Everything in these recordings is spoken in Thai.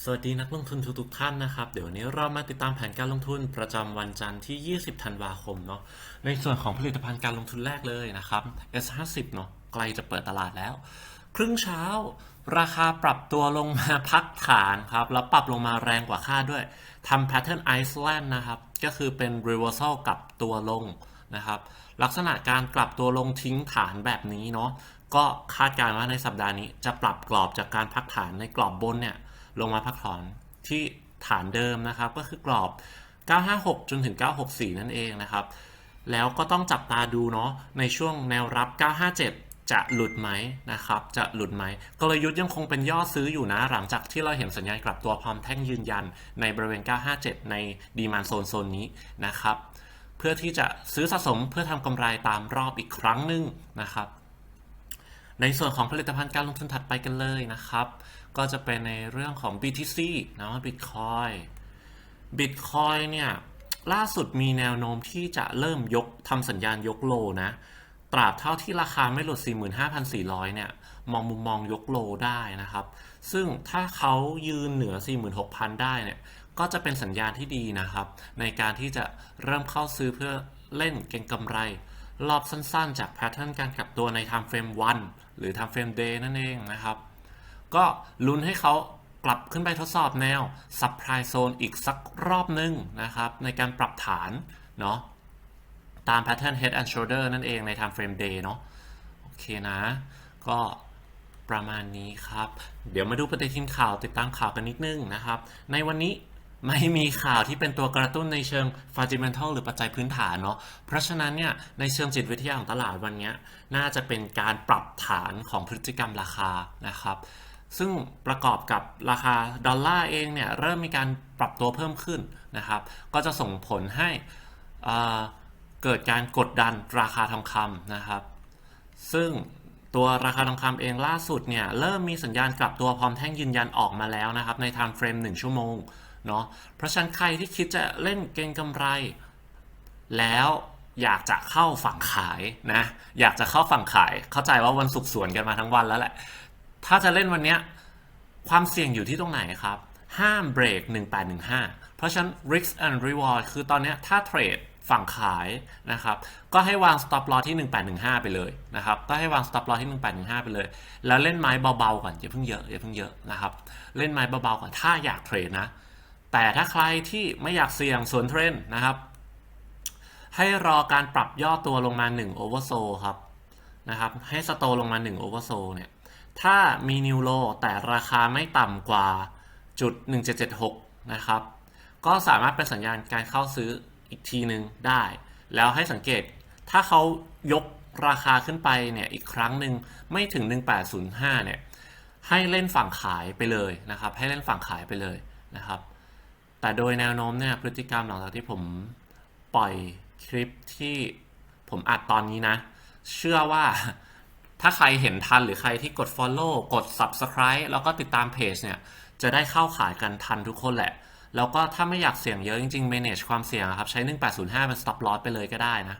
สวัสดีนักลงทุนทุกๆท่านนะครับ เดี๋ยววันนี้เรามาติดตามแผนการลงทุนประจำวันจันทร์ที่ 20 ธันวาคมเนาะในส่วนของผลิตภัณฑ์การลงทุนแรกเลยนะครับ S50 เนาะใกล้จะเปิดตลาดแล้ว ครึ่งเช้า ราคาปรับตัวลงมาพักฐานครับ แล้วปรับลงมาแรงกว่าคาดด้วยทำ pattern Iceland นะครับ ก็คือเป็น reversal กลับตัวลงนะครับ ลักษณะการกลับตัวลงทิ้งฐานแบบนี้เนาะก็คาดการณ์ว่าในสัปดาห์นี้จะปรับกรอบจากการพักฐานในกรอบบนเนี่ย ลงมาพักฐานที่ฐานเดิมนะครับ ก็คือกรอบ 956 จนถึง 964 นั่นเองนะครับ แล้วก็ต้องจับตาดูเนาะในช่วงแนวรับ 957 จะหลุดไหมนะครับ จะหลุดไหมกลยุทธ์ยังคงเป็นย่อซื้ออยู่นะ หลังจากที่เราเห็นสัญญาณกลับตัวพร้อมแท่งยืนยันในบริเวณ 957 ในดีมานโซนโซนนี้นะครับ เพื่อที่จะซื้อสะสมเพื่อทำกำไรตามรอบอีกครั้งหนึ่งนะครับ ในส่วนของผลิตภัณฑ์การลงทุนถัดไปกันเลยนะครับ ก็จะเป็นในเรื่องของ BTC นะ Bitcoin Bitcoin เนี่ย ล่าสุดมีแนวโน้มที่จะเริ่มยกทำสัญญาณยกโลนะ ตราบเท่าที่ราคาไม่หลุด 45,400 เนี่ย มองมุมมองยกโลได้นะครับ ซึ่งถ้าเขายืนเหนือ 46,000 ได้เนี่ย ก็จะเป็นสัญญาณที่ดีนะครับ ในการที่จะเริ่มเข้าซื้อเพื่อเล่นเก็งกำไร รอบสั้นๆ จากแพทเทิร์นการกลับตัวใน time frame วันหรือ time frame day นั่นเองนะครับ ก็ลุ้นให้เขากลับขึ้นไปทดสอบแนว supply zone อีกสักรอบหนึงนะครับ ในการปรับฐานเนาะตาม pattern head and shoulder นั่นเองใน time frame day เนาะโอเคนะ ก็ประมาณนี้ครับ เดี๋ยวมาดูปฏิทินข่าวติดตามข่าวกันนิดนึงนะครับ ในวันนี้ ไม่มีข่าวที่เป็นตัวกระตุ้นในเชิง fundamental หรือปัจจัยพื้นฐานเนาะ เพราะฉะนั้นเนี่ยในเชิงจิตวิทยาของตลาดวันนี้น่าจะเป็นการปรับฐานของพฤติกรรมราคานะครับ ซึ่งประกอบกับราคาดอลลาร์เองเนี่ยเริ่มมีการปรับตัวเพิ่มขึ้นนะครับ ก็จะส่งผลให้เกิดการกดดันราคาทองคำนะครับ ซึ่งตัวราคาทองคำเองล่าสุดเนี่ยเริ่มมีสัญญาณกลับตัวพร้อมแท่งยืนยันออกมาแล้วนะครับใน time frame 1 ชั่วโมง เนาะเพราะฉะนั้นใครที่คิดจะเล่นเก็งกำไร แล้วอยากจะเข้าฝั่งขายนะอยากจะเข้าฝั่งขาย เข้าใจว่าวันศุกร์สวนกันมาทั้งวันแล้วแหละ ถ้าจะเล่นวันเนี้ยความเสี่ยงอยู่ที่ตรงไหนครับ ห้ามเบรก 1815 เพราะฉะนั้น risk and reward คือตอนนี้ถ้าเทรดฝั่งขายนะครับ ก็ให้วาง stop loss ที่ 1815 ไปเลยนะครับ ก็ให้วาง stop loss ที่ 1815 ไปเลย แล้วเล่นไม้เบาๆก่อนอย่าเพิ่งเยอะอย่าเพิ่งเยอะนะครับ เล่นไม้เบาๆก่อน ถ้าอยากเทรดนะ แต่ถ้าใครที่ไม่อยากเสี่ยงสวนเทรนด์นะครับ ให้รอการปรับย่อตัวลงมา1 oversold ครับนะครับ ให้สโตลงมา1 oversold เนี่ย ถ้ามีนิวโลแต่ราคาไม่ต่ำกว่าจุด1776 นะครับ ก็สามารถเป็นสัญญาณการเข้าซื้ออีกทีหนึ่งได้ แล้วให้สังเกตถ้าเขายกราคาขึ้นไปเนี่ยอีกครั้งหนึ่งไม่ถึง 1805 เนี่ยให้เล่นฝั่งขายไปเลยนะครับ ให้เล่นฝั่งขายไปเลยนะครับ แต่โดยแนวโน้มเนี่ยพฤติกรรมหลังจากที่ผมปล่อยคลิปที่ผมอัดตอนนี้นะ เชื่อว่าถ้าใครเห็นทันหรือใครที่กด Follow กด Subscribe แล้วก็ติดตามเพจเนี่ย จะได้เข้าขายกันทันทุกคนแหละ แล้วก็ถ้าไม่อยากเสี่ยงเยอะจริงๆ manage ความเสี่ยงครับ ใช้ 1805 เป็น stop loss ไปเลยก็ได้นะ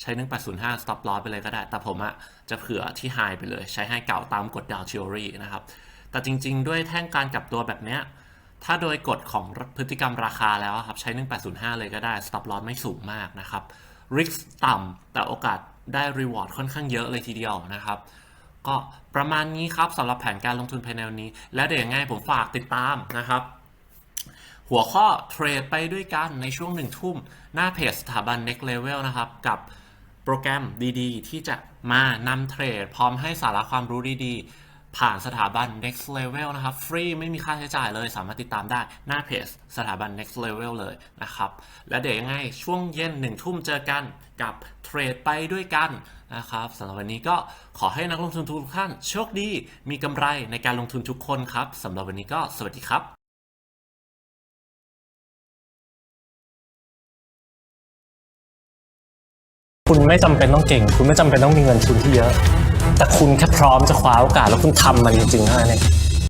ใช้ 1805 stop loss ไปเลยก็ได้ แต่ผมอะจะเผื่อที่ high ไปเลย ใช้ high เก่าตามกฎ down theory นะครับ แต่จริงๆ ด้วยแท่งการกลับตัวแบบเนี้ย ถ้าโดยกฎของพฤติกรรมราคาแล้วครับ ใช้ 1805 เลยก็ได้ stop loss ไม่สูงมากนะครับ risk ต่ำแต่โอกาสได้ reward ค่อนข้างเยอะเลยทีเดียวนะครับ ก็ประมาณนี้ครับสำหรับแผนการลงทุนภายในวันนี้ แล้วเดี๋ยวยังไงผมฝากติดตามนะครับ หัวข้อเทรดไปด้วยกันในช่วงหนึ่งทุ่ม หน้าเพจสถาบัน Next Level นะครับ กับโปรแกรมดีๆ ที่จะมานำเทรด พร้อมให้สาระความรู้ดีๆ ผ่านสถาบัน Next Level นะครับ ฟรีไม่มีค่าใช้จ่ายเลยสามารถติดตามได้หน้าเพจสถาบัน Next Level เลยนะครับ และเดี๋ยวยังไงช่วงเย็นหนึ่งทุ่มเจอกันกับเทรดไปด้วยกันนะครับสำหรับวันนี้ก็ขอให้นักลงทุนทุกท่านโชคดี มีกำไรในการลงทุนทุกคนครับสำหรับวันนี้ก็สวัสดีครับคุณไม่จำเป็นต้องเก่ง คุณไม่จำเป็นต้องมีเงินทุนที่เยอะ แต่คุณแค่พร้อมจะคว้าโอกาสแล้วคุณทำมันจริงๆเท่านั้นเอง